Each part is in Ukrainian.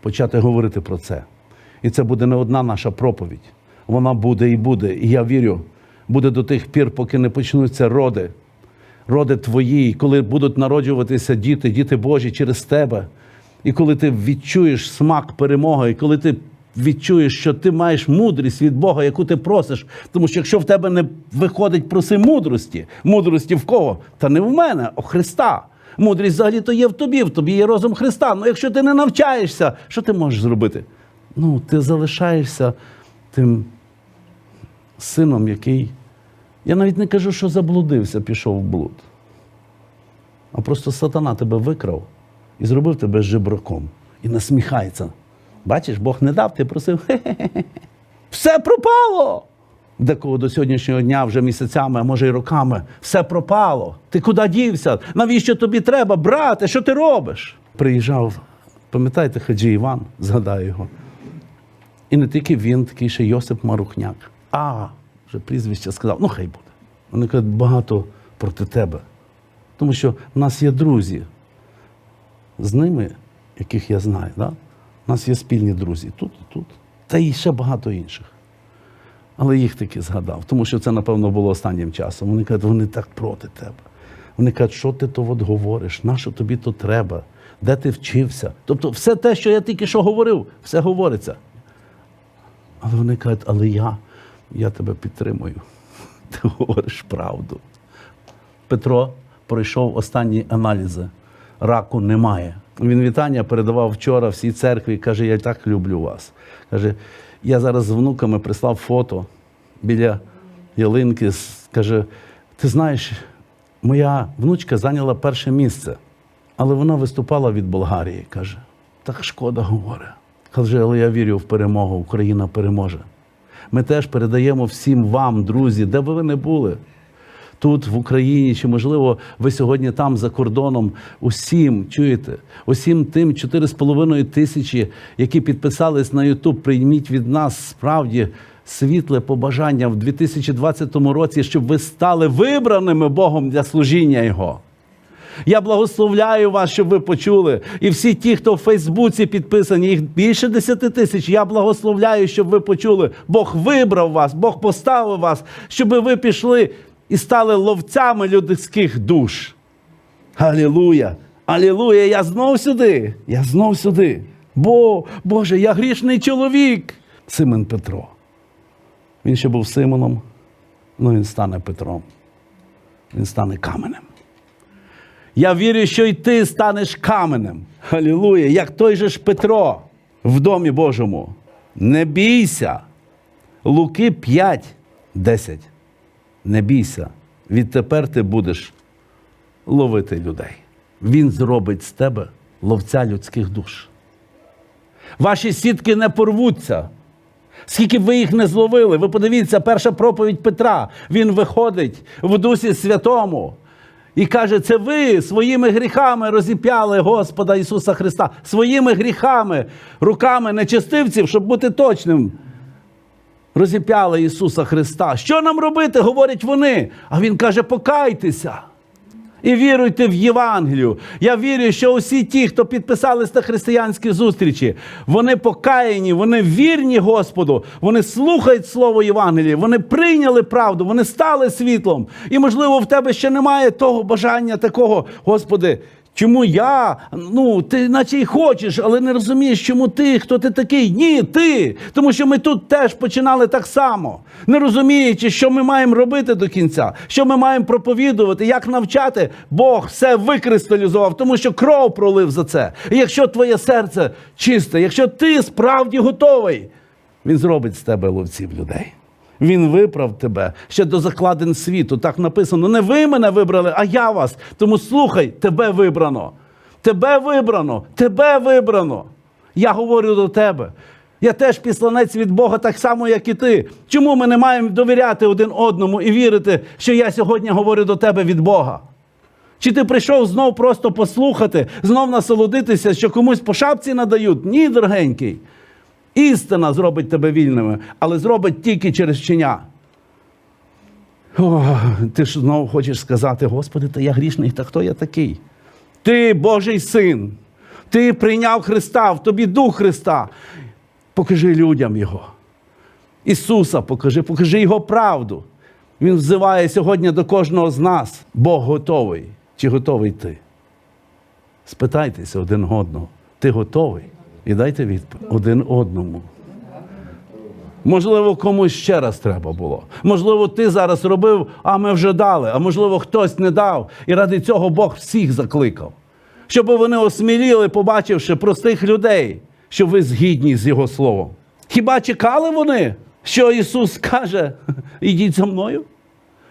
почати говорити про це. І це буде не одна наша проповідь. Вона буде і буде. І я вірю, буде до тих пір, поки не почнуться роди. Роди твої, коли будуть народжуватися діти, діти Божі через тебе. І коли ти відчуєш смак перемоги, і коли ти відчуєш, що ти маєш мудрість від Бога, яку ти просиш. Тому що якщо в тебе не виходить проси мудрості, мудрості в кого? Та не в мене, а в Христа. Мудрість взагалі то є в тобі, в тобі є розум Христа. Ну якщо ти не навчаєшся, що ти можеш зробити? Ну, ти залишаєшся тим сином, який. Я навіть не кажу, що заблудився, пішов в блуд. А просто сатана тебе викрав і зробив тебе жебраком. І насміхається. Бачиш, Бог не дав, ти просив. Все пропало. Декого до сьогоднішнього дня, вже місяцями, а може й роками, все пропало. Ти куди дівся? Навіщо тобі треба, брате? Що ти робиш? Приїжджав, пам'ятаєте, Хаджі Іван, згадаю його. І не тільки він, такий ще Йосип Марухняк. А, вже прізвище сказав, ну хай буде. Вони кажуть, багато проти тебе. Тому що в нас є друзі з ними, яких я знаю. Да? У нас є спільні друзі тут і тут. Та і ще багато інших. Але їх таки згадав, тому що це, напевно, було останнім часом. Вони кажуть, вони так проти тебе. Вони кажуть, що ти то от говориш, на що тобі то треба, де ти вчився. Тобто, все те, що я тільки що говорив, все говориться. Але вони кажуть, але я, я тебе підтримую. Ти говориш правду. Петро пройшов останні аналізи. Раку немає. Він вітання передавав вчора всій церкві. Каже, я так люблю вас. Каже, я зараз з внуками прислав фото біля ялинки. Каже, ти знаєш, моя внучка зайняла перше місце, але вона виступала від Болгарії. Каже, так шкода говорить. Каже, але я вірю в перемогу, Україна переможе. Ми теж передаємо всім вам, друзі, де би ви не були тут, в Україні, чи можливо ви сьогодні там за кордоном. Усім чуєте, усім тим 4,5 тисячі, які підписались на Ютуб, прийміть від нас справді світле побажання в 2020 році, щоб ви стали вибраними Богом для служіння Його. Я благословляю вас, щоб ви почули. І всі ті, хто в Фейсбуці підписані, їх більше 10 тисяч. Я благословляю, щоб ви почули. Бог вибрав вас, Бог поставив вас, щоб ви пішли і стали ловцями людських душ. Алілуя! Алілуя! Я знов сюди. Я знов сюди. Бо, Боже, я грішний чоловік. Симон Петро. Він ще був Симоном, ну він стане Петром. Він стане каменем. Я вірю, що й ти станеш каменем. Халілуя, як той же ж Петро в домі Божому. Не бійся. Луки 5, 10. Не бійся. Відтепер ти будеш ловити людей. Він зробить з тебе ловця людських душ. Ваші сітки не порвуться. Скільки б ви їх не зловили, ви подивіться, перша проповідь Петра. Він виходить в Дусі Святому і каже: це ви своїми гріхами розіп'яли Господа Ісуса Христа, своїми гріхами, руками нечестивців, щоб бути точним. Розіп'яли Ісуса Христа. Що нам робити? говорять вони. А Він каже: покайтеся. І віруйте в Євангелію. Я вірю, що усі ті, хто підписались на християнські зустрічі, вони покаяні, вони вірні Господу, вони слухають Слово Євангелія, вони прийняли правду, вони стали світлом. І, можливо, в тебе ще немає того бажання такого, Господи. Чому я? Ну, ти наче й хочеш, але не розумієш, чому ти, хто ти такий? Ні, ти. Тому що ми тут теж починали так само, не розуміючи, що ми маємо робити до кінця, що ми маємо проповідувати, як навчати. Бог все викристалізував, тому що кров пролив за це. І якщо твоє серце чисте, якщо ти справді готовий, він зробить з тебе ловців людей. Він виправ тебе ще до закладин світу. Так написано: не ви мене вибрали, а я вас. Тому слухай, тебе вибрано. Тебе вибрано, тебе вибрано. Я говорю до тебе. Я теж післанець від Бога, так само, як і ти. Чому ми не маємо довіряти один одному і вірити, що я сьогодні говорю до тебе від Бога? Чи ти прийшов знов просто послухати, знов насолодитися, що комусь по шапці надають? Ні, дорогенький. Істина зробить тебе вільними, але зробить тільки через вчення. О, ти ж знову хочеш сказати, Господи, та я грішний, та хто я такий? Ти Божий син, Ти прийняв Христа, в тобі Дух Христа. Покажи людям Його. Ісуса покажи, покажи Його правду. Він взиває сьогодні до кожного з нас. Бог готовий. Чи готовий ти? Спитайтеся один одного. Ти готовий? І дайте відповідь один одному. Можливо, комусь ще раз треба було. Можливо, ти зараз робив, а ми вже дали. А можливо, хтось не дав. І ради цього Бог всіх закликав. Щоб вони осміліли, побачивши простих людей, що ви згідні з Його словом. Хіба чекали вони, що Ісус каже: ідіть за мною?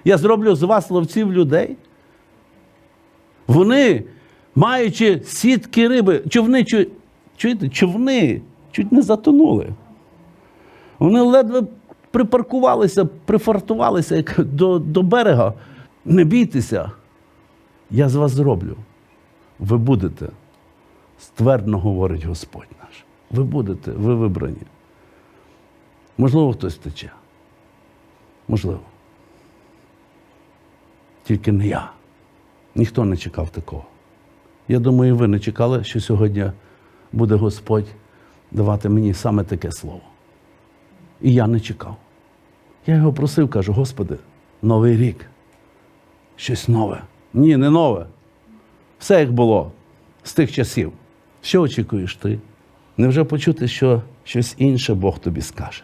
Я зроблю з вас ловців людей? Вони, маючи сітки риби, човни, чуєте, човни чуть не затонули. Вони ледве припаркувалися, прифартувалися до, до берега. Не бійтеся, я з вас зроблю. Ви будете, ствердно говорить Господь наш. Ви будете, ви вибрані. Можливо, хтось втече. Можливо. Тільки не я. Ніхто не чекав такого. Я думаю, ви не чекали, що сьогодні буде Господь давати мені саме таке слово. І я не чекав. Я його просив, кажу, Господи, новий рік. Щось нове. Ні, не нове. Все як було з тих часів. Що очікуєш ти? Невже почути, що щось інше Бог тобі скаже?